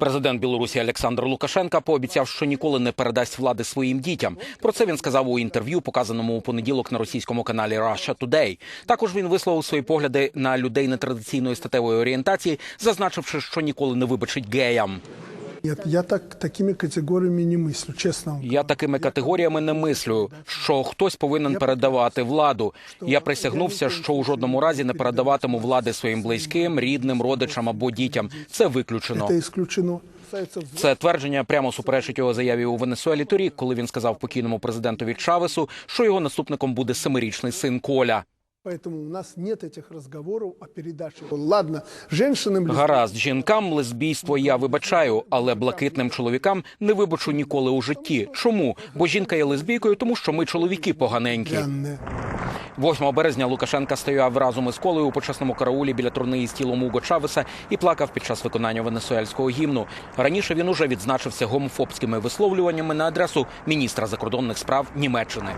Президент Білорусі Олександр Лукашенка пообіцяв, що ніколи не передасть влади своїм дітям. Про це він сказав у інтерв'ю, показаному у понеділок на російському каналі Russia Today. Також він висловив свої погляди на людей нетрадиційної статевої орієнтації, зазначивши, що ніколи не вибачить геям. Нет, я так, такими категориями не мыслю, честно вам. Я такими категоріями не мислю, що хтось повинен передавати владу. Я присягнувся, що у жодному разі не передаватиму влади своїм близьким, рідним, родичам або дітям. Це виключено. Это исключено. Касается взрослых. Це твердження прямо суперечить його заяві у Венесуелі торік, коли він сказав покійному президентові Чавесу, що його наступником буде семирічний син Коля. Поэтому у нас нет этих разговоров о передаче. Ладно, женщинам... Гаразд, жінкам лесбійство я вибачаю, але блакитним чоловікам не вибачу ніколи у житті. Чому? Бо жінка є лесбійкою, тому що ми чоловіки поганенькі. лесбиянные. 8 березня Лукашенка стояв разом із колею у почесному караулі біля турни із тілом Уго Чавеса і плакав під час виконання венесуельського гімну. Раніше він уже відзначився гомофобськими висловлюваннями на адресу міністра закордонних справ Німеччини.